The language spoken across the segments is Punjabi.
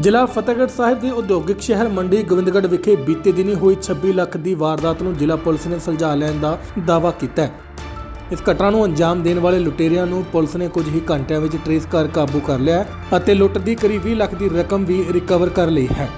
ਜ਼ਿਲ੍ਹਾ ਫਤਿਹਗੜ੍ਹ ਸਾਹਿਬ ਦੇ ਉਦਯੋਗਿਕ ਸ਼ਹਿਰ ਮੰਡੀ ਗੋਬਿੰਦਗੜ੍ਹ ਵਿਖੇ ਬੀਤੇ ਦਿਨੀ ਹੋਈ 26 ਲੱਖ ਦੀ ਵਾਰਦਾਤ ਨੂੰ ਜ਼ਿਲ੍ਹਾ ਪੁਲਿਸ ਨੇ ਸੁਲਝਾ ਲੈਣ ਦਾ ਦਾਅਵਾ ਕੀਤਾ ਹੈ। ਇਸ ਘਟਨਾ ਨੂੰ ਅੰਜਾਮ ਦੇਣ ਵਾਲੇ ਲੁਟੇਰਿਆਂ ਨੂੰ ਪੁਲਿਸ ਨੇ ਕੁਝ ਹੀ ਘੰਟਿਆਂ ਵਿੱਚ ਟਰੇਸ ਕਰ ਕਾਬੂ ਕਰ ਲਿਆ ਅਤੇ ਲੁੱਟ ਦੀ ਕਰੀਬ 20 ਲੱਖ ਦੀ ਰਕਮ ਵੀ ਰਿਕਵਰ ਕਰ ਲਈ ਹੈ।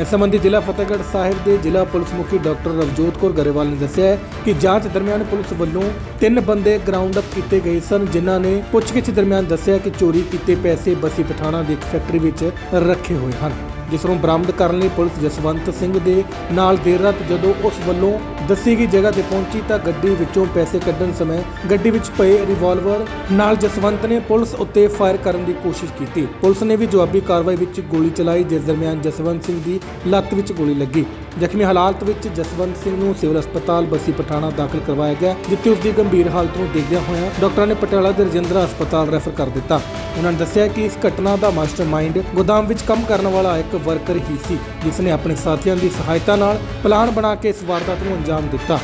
ਇਸ ਸੰਬੰਧੀ ਜ਼ਿਲ੍ਹਾ ਫਤਿਹਗੜ੍ਹ ਸਾਹਿਬ ਦੇ ਜ਼ਿਲ੍ਹਾ ਪੁਲਿਸ ਮੁਖੀ ਡਾਕਟਰ ਰਵਜੋਤ ਕੌਰ ਗਰੇਵਾਲ ਨੇ ਦੱਸਿਆ ਕਿ ਜਾਂਚ ਦਰਮਿਆਨ ਪੁਲਿਸ ਵੱਲੋਂ ਤਿੰਨ ਬੰਦੇ ਗਰਾਊਂਡ ਅਪ ਕੀਤੇ ਗਏ ਸਨ, ਜਿਨ੍ਹਾਂ ਨੇ ਪੁੱਛਗਿੱਛ ਦਰਮਿਆਨ ਦੱਸਿਆ ਕਿ ਚੋਰੀ ਕੀਤੇ ਪੈਸੇ ਬਸੀ ਪਠਾਣਾ ਦੀ ਇੱਕ ਫੈਕਟਰੀ ਵਿੱਚ ਰੱਖੇ ਹੋਏ ਹਨ। ਜਿਸ ਨੂੰ ਬਰਾਮਦ ਕਰਨ ਲਈ ਪੁਲਿਸ ਜਸਵੰਤ ਸਿੰਘ ਦੇ ਨਾਲ ਦੇਰ ਰਾਤ ਜਦੋਂ ਉਸ ਵੱਲੋਂ ਦੱਸੀ ਗਈ ਜਗ੍ਹਾ ਤੇ ਪਹੁੰਚੀ ਤਾਂ ਗੱਡੀ ਵਿੱਚੋਂ ਪੈਸੇ ਕੱਢਣ ਸਮੇਂ ਗੱਡੀ ਵਿੱਚ ਪਏ ਰਿਵਾਲਵਰ ਨਾਲ ਜਸਵੰਤ ਨੇ ਪੁਲਿਸ ਉੱਤੇ ਫਾਇਰ ਕਰਨ ਦੀ ਕੋਸ਼ਿਸ਼ ਕੀਤੀ। ਪੁਲਿਸ ਨੇ ਵੀ ਜਵਾਬੀ ਕਾਰਵਾਈ ਵਿੱਚ ਗੋਲੀ ਚਲਾਈ, ਜਿਸ ਦਰਮਿਆਨ ਜਸਵੰਤ ਸਿੰਘ ਦੀ ਲੱਤ ਵਿੱਚ ਗੋਲੀ ਲੱਗੀ। ਜ਼ਖਮੀ ਹਾਲਾਤ ਵਿੱਚ ਜਸਵੰਤ ਸਿੰਘ ਨੂੰ ਸਿਵਲ ਹਸਪਤਾਲ ਬਸੀ ਪਠਾਣਾ ਦਾਖਲ ਕਰਵਾਇਆ ਗਿਆ, ਜਿੱਥੇ ਉਸ ਦੀ ਗੰਭੀਰ ਹਾਲਤ ਨੂੰ ਦੇਖਦਿਆਂ ਹੋਇਆਂ ਡਾਕਟਰਾਂ ਨੇ ਪਟਿਆਲਾ ਦੇ ਰਜਿੰਦਰਾ ਹਸਪਤਾਲ ਰੈਫਰ ਕਰ ਦਿੱਤਾ। ਉਹਨਾਂ ਨੇ ਦੱਸਿਆ ਕਿ ਇਸ ਘਟਨਾ ਦਾ ਮਾਸਟਰਮਾਈਂਡ ਗੋਦਾਮ ਵਿੱਚ ਕੰਮ ਕਰਨ ਵਾਲਾ ਇੱਕ ਵਰਕਰ ਹੀ ਸੀ ਜਿਸ ਨੇ ਆਪਣੇ ਸਾਥੀਆਂ ਦੀ ਸਹਾਇਤਾ ਨਾਲ ਪਲਾਨ ਬਣਾ ਕੇ ਇਸ ਵਾਰਦਾਤ ਨੂੰ ਅੰਜਾਮ ਦਿੱਤਾ।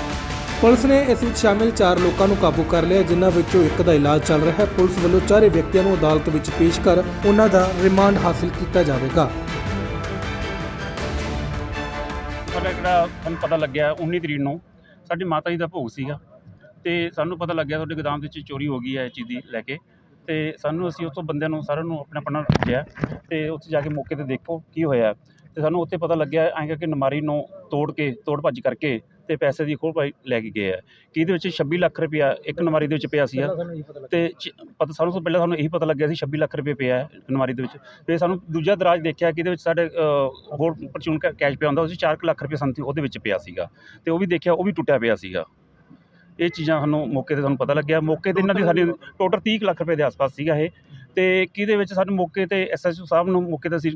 ਪੁਲਿਸ ਨੇ ਇਸ ਵਿੱਚ ਸ਼ਾਮਿਲ 4 ਲੋਕਾਂ ਨੂੰ ਕਾਬੂ ਕਰ ਲਿਆ, ਜਿਨ੍ਹਾਂ ਵਿੱਚੋਂ ਇੱਕ ਦਾ ਇਲਾਜ ਚੱਲ ਰਿਹਾ ਹੈ। ਪੁਲਿਸ ਵੱਲੋਂ ਚਾਰੇ ਵਿਅਕਤੀਆਂ ਨੂੰ ਅਦਾਲਤ ਵਿੱਚ ਪੇਸ਼ ਕਰ ਉਹਨਾਂ ਦਾ ਰਿਮਾਂਡ ਹਾਸਲ ਕੀਤਾ ਜਾਵੇਗਾ। ਸਾਡਾ ਜਿਹੜਾ ਸਾਨੂੰ ਪਤਾ ਲੱਗਿਆ 19 ਤਰੀਕ ਨੂੰ, ਸਾਡੀ ਮਾਤਾ ਜੀ ਦਾ ਭੋਗ ਸੀਗਾ ਤੇ ਸਾਨੂੰ ਪਤਾ ਲੱਗਿਆ ਤੁਹਾਡੇ ਗੋਦਾਮ ਦੇ ਵਿੱਚ ਚੋਰੀ ਹੋ ਗਈ ਹੈ ਇਹ ਚੀਜ਼ ਦੀ ਲੈ ਕੇ ਤੇ ਸਾਨੂੰ ਅਸੀਂ ਉੱਥੋਂ ਬੰਦਿਆਂ ਨੂੰ ਸਾਰਿਆਂ ਨੂੰ ਆਪਣਾ ਆਪਣਾ ਭੇਜਿਆ ਤੇ ਉੱਥੇ ਜਾ ਕੇ ਮੌਕੇ ਤੇ ਦੇਖੋ ਕੀ ਹੋਇਆ ਤੇ ਸਾਨੂੰ ਉੱਥੇ ਪਤਾ ਲੱਗਿਆ ਐਂ ਕਰਕੇ ਨਮਾਰੀ ਨੂੰ ਤੋੜ ਕੇ, ਤੋੜ ਭੱਜ ਕਰਕੇ ਤੇ ਪੈਸੇ ਦੀ ਖੋਹ ਪਾਈ ਲੈ ਕੇ ਗਏ ਆ। ਕਿ ਇਹਦੇ ਵਿੱਚ 26 ਲੱਖ ਰੁਪਇਆ ਇੱਕ ਨਮਾਰੀ ਦੇ ਵਿੱਚ ਪਿਆ ਸੀ ਤੇ ਚ- ਪਤਾ ਸਾਨੂੰ ਤੋਂ ਪਹਿਲਾਂ ਸਾਨੂੰ ਇਹੀ ਪਤਾ ਲੱਗਿਆ ਸੀ 26 ਲੱਖ ਰੁਪਏ ਪਿਆ ਹੈ ਨਮਾਰੀ ਦੇ ਵਿੱਚ। ਫਿਰ ਸਾਨੂੰ ਦੂਜਾ ਦਰਾਜ ਦੇਖਿਆ ਕਿ ਇਹਦੇ ਵਿੱਚ ਸਾਡੇ ਅ, ਹੋਰ ਪਰਚੂਨ ਕੈਸ਼ ਪਿਆ ਹੁੰਦਾ ਉਸ ਵਿੱਚ 4 ਲੱਖ ਰੁਪਏ ਸੰਤੀ ਉਹਦੇ ਵਿੱਚ ਪਿਆ ਸੀਗਾ। ਤੇ ਉਹ ਵੀ ਦੇਖਿਆ ਉਹ ਵੀ ਟੁੱਟਿਆ ਪਿਆ ਸੀਗਾ। ਇਹ ਚੀਜ਼ਾਂ ਸਾਨੂੰ ਮੌਕੇ ਤੇ ਸਾਨੂੰ ਪਤਾ ਲੱਗਿਆ। ਮੌਕੇ ਤੇ ਇਹਨਾਂ ਦੀ ਸਾਡੀ ਟੋਟਲ 30 ਕੁ ਲੱਖ ਰੁਪਏ ਦੇ ਆਸ-ਪਾਸ ਸੀਗਾ ਇਹ। ਤੇ ਕਿਹਦੇ ਵਿੱਚ ਸਾਨੂੰ ਮੌਕੇ ਤੇ ਐਸਐਸਓ ਸਾਹਿਬ ਨੂੰ ਮੌਕੇ ਤੇ ਅਸੀਂ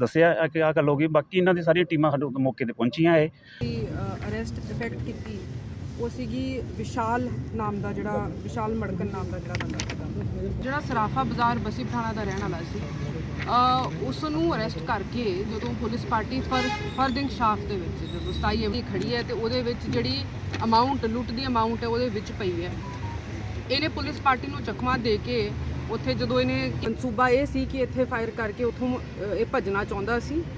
ਦੱਸਿਆ ਹੈ ਕਿ ਆਹ ਗੱਲ ਹੋ ਗਈ। ਬਾਕੀ ਇਹਨਾਂ ਦੀ ਸਾਰੀਆਂ ਟੀਮਾਂ ਸਾਡੇ ਮੌਕੇ ਤੇ ਪਹੁੰਚੀਆਂ ਹੈ ਅਰੈਸਟ ਇਫੈਕਟ ਕੀਤੀ। ਉਹ ਸੀਗੀ ਵਿਸ਼ਾਲ ਨਾਮ ਦਾ ਜਿਹੜਾ ਵਿਸ਼ਾਲ ਮੜਕਨ ਨਾਮ ਦਾ ਜਿਹੜਾ ਬੰਦਾ ਸੀਗਾ। ਜਿਹੜਾ ਸਰਾਫਾ ਬਾਜ਼ਾਰ ਬਸੀ ਪਠਾਣਾ ਦਾ ਰਹਿਣ ਵਾਲਾ ਸੀ। ਅ, ਉਸ ਨੂੰ ਅਰੈਸਟ ਕਰਕੇ ਜਦੋਂ ਪੁਲਿਸ ਪਾਰਟੀ ਫਰ ਫਰਦਿੰਗ ਸ਼ਾਫ ਦੇ ਵਿੱਚ ਜਦੋਂ 27 ਅਵਧੀ ਖੜੀ ਹੈ ਤੇ ਉਹਦੇ ਵਿੱਚ ਜਿਹੜੀ ਅਮਾਉਂਟ ਲੁੱਟ ਦੀ ਅਮਾਉਂਟ ਹੈ ਉਹਦੇ ਵਿੱਚ ਪਈ ਹੈ। ਇਹਨੇ ਪੁਲਿਸ ਪਾਰਟੀ ਨੂੰ ਚਕਮਾ ਦੇ ਕੇ ਉੱਥੇ ਜਦੋਂ ਇਹਨੇ ਮਨਸੂਬਾ ਇਹ ਸੀ ਕਿ ਇੱਥੇ ਫਾਇਰ ਕਰਕੇ ਉੱਥੋਂ ਅ, ਇਹ ਭੱਜਣਾ ਚਾਹੁੰਦਾ ਸੀ।